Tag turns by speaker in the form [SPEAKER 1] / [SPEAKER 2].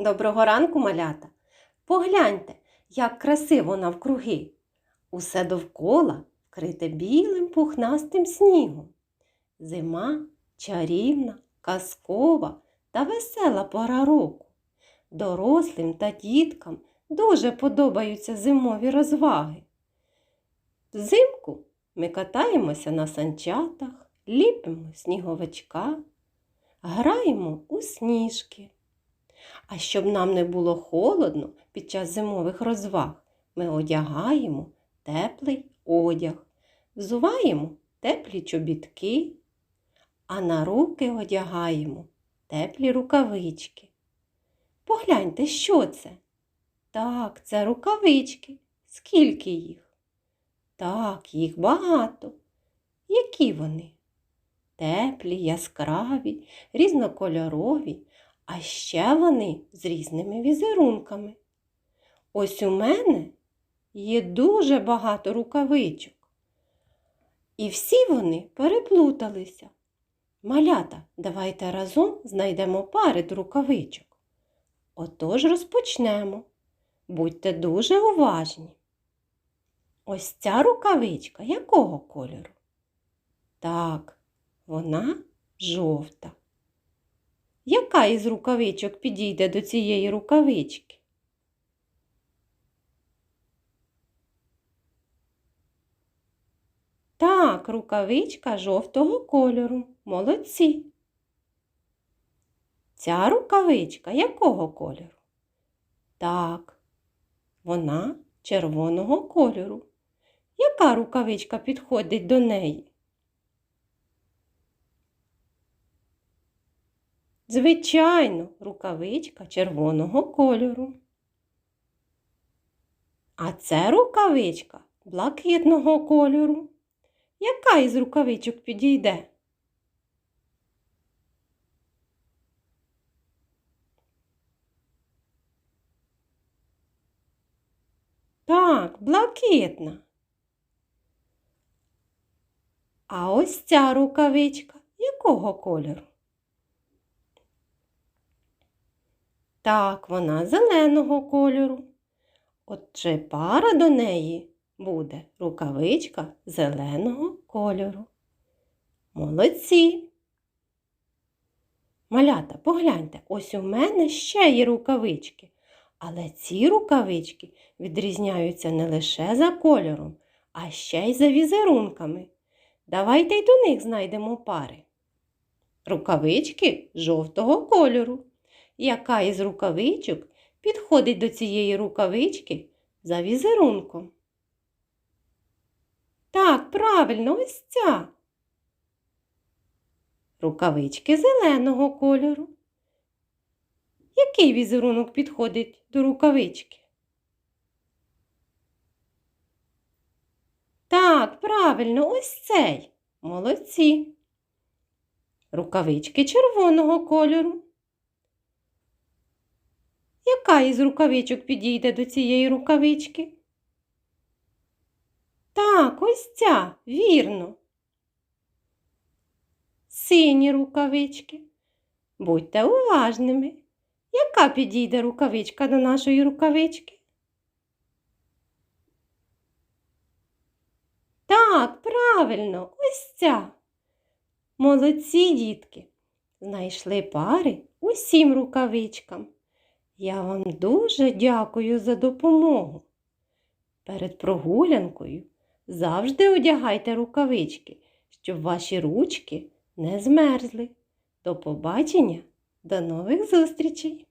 [SPEAKER 1] Доброго ранку, малята! Погляньте, як красиво навкруги. Усе довкола вкрите білим пухнастим снігом. Зима чарівна, казкова та весела пора року. Дорослим та діткам дуже подобаються зимові розваги. Взимку ми катаємося на санчатах, ліпимо сніговичка, граємо у сніжки. А щоб нам не було холодно під час зимових розваг, ми одягаємо теплий одяг, взуваємо теплі чобітки, а на руки одягаємо теплі рукавички. Погляньте, що це? Так, це рукавички. Скільки їх? Так, їх багато. Які вони? Теплі, яскраві, різнокольорові, а ще вони з різними візерунками. Ось у мене є дуже багато рукавичок. І всі вони переплуталися. Малята, давайте разом знайдемо пари рукавичок. Отож розпочнемо. Будьте дуже уважні. Ось ця рукавичка якого кольору? Так, вона жовта. Яка із рукавичок підійде до цієї рукавички? Так, рукавичка жовтого кольору. Молодці. Ця рукавичка якого кольору? Так, вона червоного кольору. Яка рукавичка підходить до неї? Звичайно, рукавичка червоного кольору. А це рукавичка блакитного кольору. Яка із рукавичок підійде? Так, блакитна. А ось ця рукавичка якого кольору? Так, вона зеленого кольору. Отже, пара до неї буде рукавичка зеленого кольору. Молодці. Малята, погляньте, ось у мене ще є рукавички. Але ці рукавички відрізняються не лише за кольором, а ще й за візерунками. Давайте й до них знайдемо пари. Рукавички жовтого кольору. Яка із рукавичок підходить до цієї рукавички за візерунком? Так, правильно, ось ця. Рукавички зеленого кольору. Який візерунок підходить до рукавички? Так, правильно, ось цей. Молодці. Рукавички червоного кольору. Яка із рукавичок підійде до цієї рукавички? Так, ось ця, вірно. Сині рукавички. Будьте уважними. Яка підійде рукавичка до нашої рукавички? Так, правильно, ось ця. Молодці дітки. Знайшли пари усім рукавичкам. Я вам дуже дякую за допомогу. Перед прогулянкою завжди одягайте рукавички, щоб ваші ручки не змерзли. До побачення, до нових зустрічей!